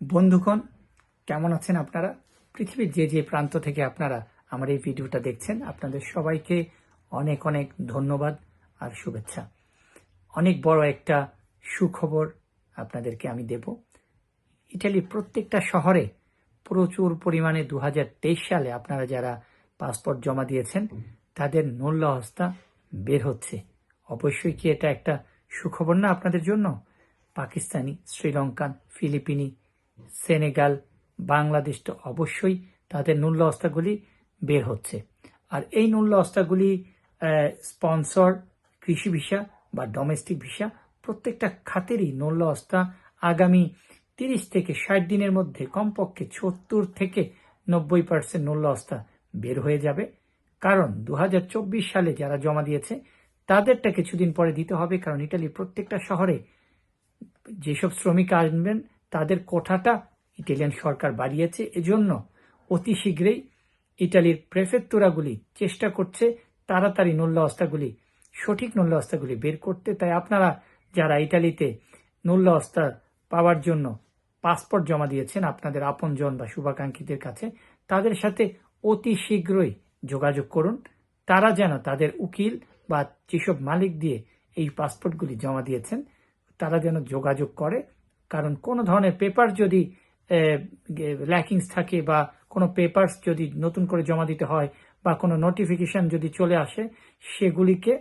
বন্ধুগণ, কেমন আছেন আপনারা? পৃথিবীর যে যে প্রান্ত থেকে আপনারা আমার এই ভিডিওটা দেখছেন, আপনাদের সবাইকে অনেক অনেক ধন্যবাদ আর শুভেচ্ছা। অনেক বড় একটা সুখবর আপনাদেরকে আমি দেব। ইটালির প্রত্যেকটা শহরে প্রচুর পরিমাণে দু হাজার তেইশ সালে আপনারা যারা পাসপোর্ট জমা দিয়েছেন, তাদের নূল্য হস্তা বের হচ্ছে। অবশ্যই কি এটা একটা সুখবর না আপনাদের জন্য? পাকিস্তানি, শ্রীলঙ্কান, ফিলিপিনি সেনেগাল, বাংলাদেশ তো অবশ্যই তাদের নূল্য হস্তাগুলি বের হচ্ছে। আর এই নূল্য হস্তাগুলি স্পন্সর, কৃষি ভিসা বা ডোমেস্টিক ভিসা প্রত্যেকটা খাতেরই নূল্য হস্তা আগামী তিরিশ থেকে ষাট দিনের মধ্যে কমপক্ষে সত্তর থেকে নব্বই পার্সেন্ট নূল্য হস্তা বের হয়ে যাবে। কারণ দু হাজার চব্বিশ সালে যারা জমা দিয়েছে, তাদেরটা কিছুদিন পরে দিতে হবে, কারণ ইটালির প্রত্যেকটা শহরে যেসব শ্রমিক আসবেন তাদের কোঠাটা ইটালিয়ান সরকার বাড়িয়েছে। এজন্য অতি শীঘ্রই ইটালির প্রেফেক্তুরাগুলি চেষ্টা করছে তাড়াতাড়ি নূল্য হস্তাগুলি সঠিক নূল্য হস্তাগুলি বের করতে। তাই আপনারা যারা ইটালিতে নূল্য হস্তা পাওয়ার জন্য পাসপোর্ট জমা দিয়েছেন, আপনাদের আপনজন বা শুভাকাঙ্ক্ষীদের কাছে, তাদের সাথে অতি শীঘ্রই যোগাযোগ করুন। তারা যেন তাদের উকিল বা যেসব মালিক দিয়ে এই পাসপোর্টগুলি জমা দিয়েছেন, তারা যেন যোগাযোগ করে। কারণ কোনো ধরনের পেপার যদি ল্যাকিংস থাকে বা কোনো পেপারস যদি নতুন করে জমা দিতে হয় বা কোনো নোটিফিকেশন যদি চলে আসে, সেগুলিকে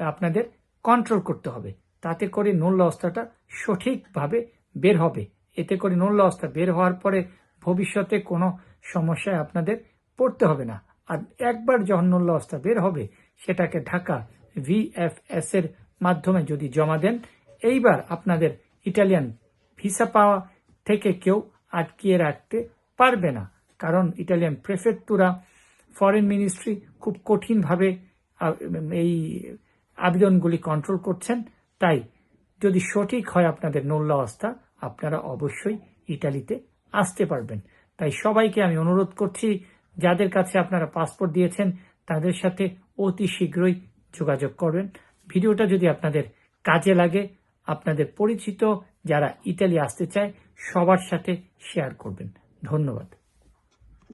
আপনাদের কন্ট্রোল করতে হবে। তাতে করে নূল্য অবস্থাটা সঠিকভাবে বের হবে। এতে করে নূল্য অবস্থা বের হওয়ার পরে ভবিষ্যতে কোনো সমস্যায় আপনাদের পড়তে হবে না। আর একবার যখন নূল্য অবস্থা বের হবে, সেটাকে ঢাকা ভিএফএস এর মাধ্যমে যদি জমা দেন, এইবার আপনাদের ইটালিয়ান ভিসা পাওয়া থেকে কেউ আটকিয়ে রাখতে পারবে না। কারণ ইটালিয়ান প্রেফেক্তুরা ফরেন মিনিস্ট্রি খুব কঠিনভাবে এই আবেদনগুলি কন্ট্রোল করছেন। তাই যদি সঠিক হয় আপনাদের নূল্য অবস্থা আপনারা অবশ্যই ইটালিতে আসতে পারবেন। তাই সবাইকে আমি অনুরোধ করছি, যাদের কাছে আপনারা পাসপোর্ট দিয়েছেন, তাদের সাথে অতি শীঘ্রই যোগাযোগ করবেন। ভিডিওটা যদি আপনাদের কাজে লাগে, আপনাদের পরিচিত যারা ইতালি আসতে চায় সবার সাথে শেয়ার করবেন। ধন্যবাদ।